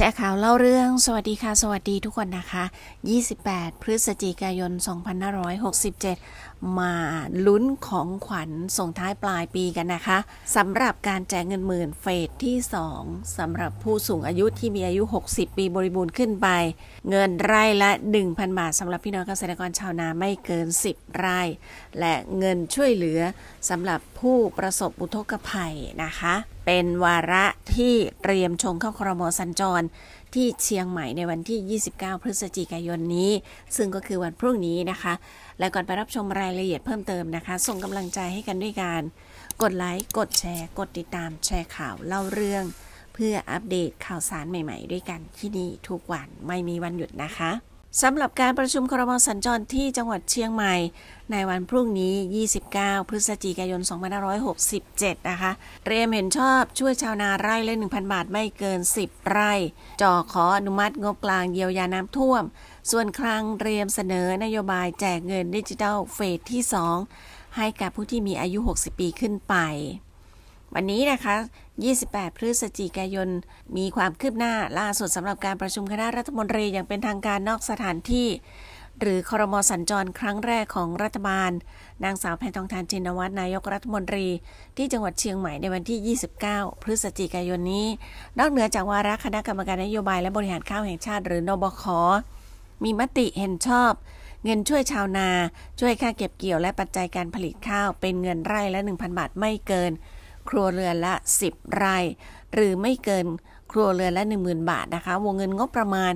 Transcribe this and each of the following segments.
แชร์ข่าวเล่าเรื่องสวัสดีค่ะ สวัสดีทุกคนนะคะ 28 พฤศจิกายน 2567 มาลุ้นของขวัญส่งท้ายปลายปีกันนะคะสำหรับการแจกเงินหมื่นเฟสที่ 2สำหรับผู้สูงอายุที่มีอายุ 60 ปีบริบูรณ์ขึ้นไป เงินไร่ละ 1,000 บาทสำหรับพี่น้องเกษตรกรชาวนาไม่เกิน 10 ไร่ และเงินช่วยเหลือสำหรับผู้ประสบอุทกภัยนะคะ เป็นวาระที่เตรียมชงเข้าครมสัญจรที่เชียงใหม่ในวันที่ 29 พฤศจิกายนนี้ ซึ่งก็คือวันพรุ่งนี้นะคะ และก่อนไปรับชมรายละเอียดเพิ่มเติมนะคะ ส่งกำลังใจให้กันด้วยการ กดไลค์ กดแชร์ กดติดตามแชร์ข่าวเล่าเรื่อง เพื่ออัปเดตข่าวสารใหม่ ๆ ด้วยกันที่นี่ทุกวันไม่มีวันหยุดนะคะ สำหรับการประชุมครมสัญจรที่จังหวัดเชียงใหม่ ในวันพรุ่งนี้ 29 พฤศจิกายน 2567 นะคะเตรียมเห็นชอบช่วยชาวนาไร่ละ 1,000 บาทไม่เกิน 10 ไร่ จ่อขออนุมัติงบกลางเยียวยาน้ำท่วม ส่วนคลังเตรียมเสนอนโยบายแจกเงินดิจิทัลเฟสที่ 2 ให้กับผู้ที่มีอายุ 60 ปีขึ้นไป วันนี้นะคะ 28 พฤศจิกายน มีความคืบหน้าล่าสุดสำหรับการประชุมคณะรัฐมนตรีอย่างเป็นทางการนอกสถานที่ หรือครมสัญจรครั้งแรกของรัฐบาล นางสาวแพทองทานชินวัตรนายกรัฐมนตรี ที่จังหวัดเชียงใหม่ในวันที่ 29 พฤศจิกายนนี้ นอกเหนือจากวาระคณะกรรมการนโยบายและบริหารข้าวแห่งชาติ หรือนบค มีมติเห็นชอบเงินช่วยชาวนา ช่วยค่าเก็บเกี่ยวและปัจจัยการผลิตข้าวเป็นเงินไร่ละ 1,000 บาทไม่เกิน ครัวเรือนละ 10 ไร่ หรือไม่เกินครัวเรือนละ 10,000 บาทนะคะ วงเงินงบประมาณ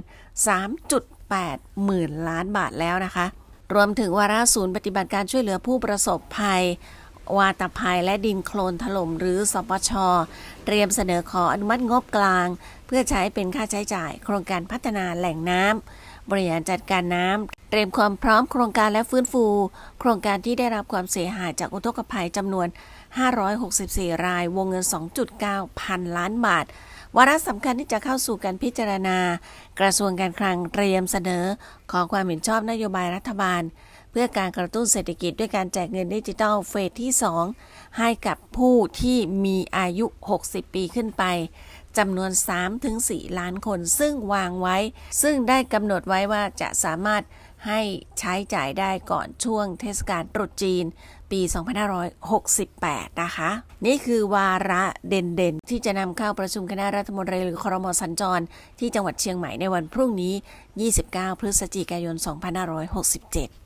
3.8 หมื่นล้านบาทแล้วนะคะ รวมถึงวาระศูนย์ปฏิบัติการช่วยเหลือผู้ประสบภัยวาตภัยและดินโคลนถล่มหรือสปช เตรียมเสนอขออนุมัติงบกลาง เพื่อใช้เป็นค่าใช้จ่าย โครงการพัฒนาแหล่งน้ำ บริหารจัดการน้ำเตรียมความพร้อมโครงการและฟื้นฟู โครงการที่ได้รับความเสียหายจากอุทกภัยจำนวน 564 รายวงเงิน 2.9 พันล้านบาทวาระสำคัญที่จะเข้าสู่การพิจารณา กระทรวงการคลังเตรียมเสนอ ขอความเห็นชอบนโยบายรัฐบาล เพื่อการกระตุ้นเศรษฐกิจด้วยการแจกเงินดิจิทัลเฟสที่ 2 ให้กับผู้ที่มีอายุ 60 ปีขึ้นไป จำนวน 3-4 ล้านคน ซึ่งวางไว้ ซึ่งได้กำหนดไว้ว่าจะสามารถให้ใช้จ่ายได้ก่อนช่วงเทศกาลตรุษจีนปี 2568 นะคะ นี่คือวาระเด่นๆ ที่จะนำเข้าประชุมคณะรัฐมนตรีหรือครมสัญจร ที่จังหวัดเชียงใหม่ในวันพรุ่งนี้ 29 พฤศจิกายน 2567